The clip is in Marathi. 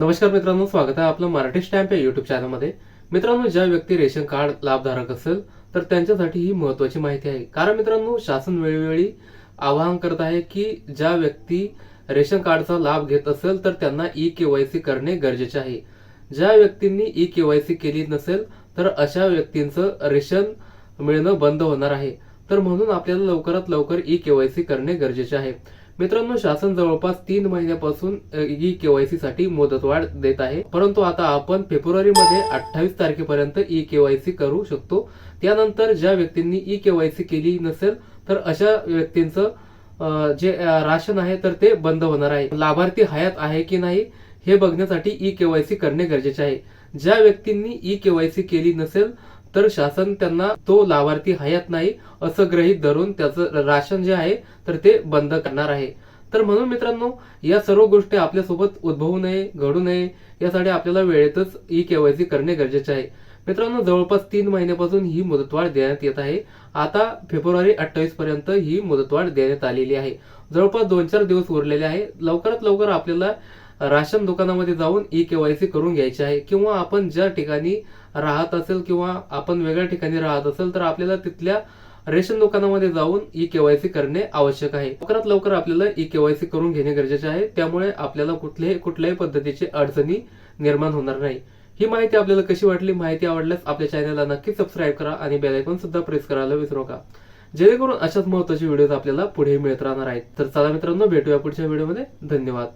नमस्कार मित्रांनो स्वागत आहे आपलं मराठी स्टॅम्प या युट्यूब चॅनलमध्ये मित्रांनो ज्या व्यक्ती रेशन कार्ड लाभधारक असेल तर त्यांच्यासाठी ही महत्वाची माहिती आहे. कारण मित्रांनो शासन वेळोवेळी आवाहन करत आहे की ज्या व्यक्ती रेशन कार्डचा लाभ घेत असेल तर त्यांना ई केवायसी करणे गरजेचे आहे. ज्या व्यक्तींनी ई केवायसी केली नसेल तर अशा व्यक्तींचं रेशन मिळणं बंद होणार आहे. तर म्हणून आपल्याला लवकरात लवकर ई केवायसी करणे गरजेचे आहे. मित्रांनो शासन जवळपास तीन महिन्यापासून ई केवायसी साठी मुदतवाढ देत आहे. परंतु आता आपण फेब्रुवारी मध्ये अठ्ठावीस तारखेपर्यंत ई केवायसी करू शकतो. त्यानंतर ज्या व्यक्तींनी ई केवायसी केली नसेल तर अशा व्यक्तींचं जे राशन आहे तर ते बंद होणार आहे. लाभार्थी हयात आहे की नाही हे बघण्यासाठी ई केवायसी करणे गरजेचे आहे. ज्या व्यक्तींनी ई केवायसी केली नसेल तर शासन त्यांना तो लाभार्थी हयात नाही असं गृहीत धरून त्याचं राशन जे आहे तर ते बंद करणार आहे. तर म्हणून मित्रांनो या सर्व गोष्टी आपल्यासोबत उद्भवू नये घडू नये यासाठी आपल्याला वेळेतच ई केवायसी करणे गरजेचे आहे. मित्रांनो जवळपास तीन महिन्यापासून ही मुदतवाढ देण्यात येत आहे. आता फेब्रुवारी अठ्ठावीस पर्यंत ही मुदतवाढ देण्यात आलेली आहे. जवळपास दोन चार दिवस उरलेले आहे. लवकरात लवकर आपल्याला राशन दुकानामध्ये जाऊन ई केवायसी करून घ्यायची आहे किंवा आपण ज्या ठिकाणी राहत असेल किंवा आपण वेगळ्या ठिकाणी राहत असेल तर आपल्याला तिथल्या रेशन दुकानामध्ये जाऊन ई केवायसी करणे आवश्यक आहे. लवकरात लवकर आपल्याला ई केवायसी करून घेणे गरजेचे आहे. त्यामुळे आपल्याला कुठल्याही कुठल्याही पद्धतीची अडचणी निर्माण होणार नाही. ही माहिती आपल्याला कशी वाटली? माहिती आवडल्यास आपल्या चॅनलला नक्की सबस्क्राईब करा आणि बेल आयकॉन सुद्धा प्रेस करायला विसरू नका. जेणेकरून अशाच महत्त्वाचे व्हिडिओज आपल्याला पुढे मिळत राहणार आहेत. तर चला मित्रांनो भेटूया पुढच्या व्हिडिओमध्ये. धन्यवाद.